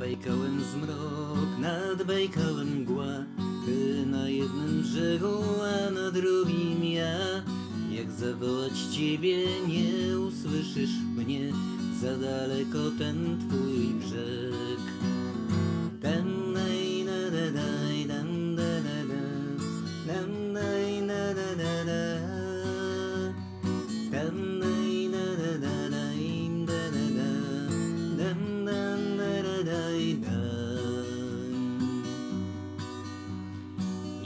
Bajkołem zmrok, nad Bajkołem mgła Ty na jednym brzegu, a na drugim ja. Jak zawołać ciebie, nie usłyszysz mnie. Za daleko ten twój brzeg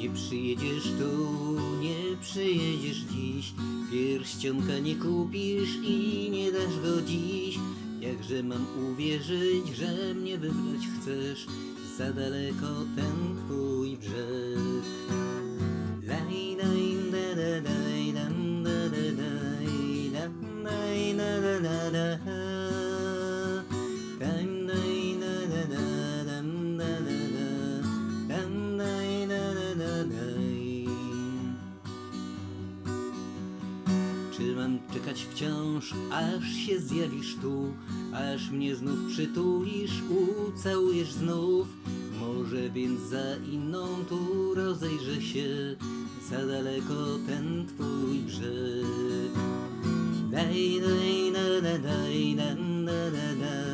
Nie przyjedziesz tu, nie przyjedziesz dziś. Pierścionka nie kupisz i nie dasz go dziś. Jakże mam uwierzyć, że mnie wybrać chcesz? Za daleko ten twój brzeg. Laj, daj, da, da, daj, dam, da, da, daj, dam, daj, da, da, da, da. Czy mam czekać wciąż, aż się zjawisz tu, aż mnie znów przytulisz, ucałujesz znów? Może więc za inną tu rozejrzę się, za daleko ten twój brzeg. Daj, daj, da, da, daj, da, da, da, da.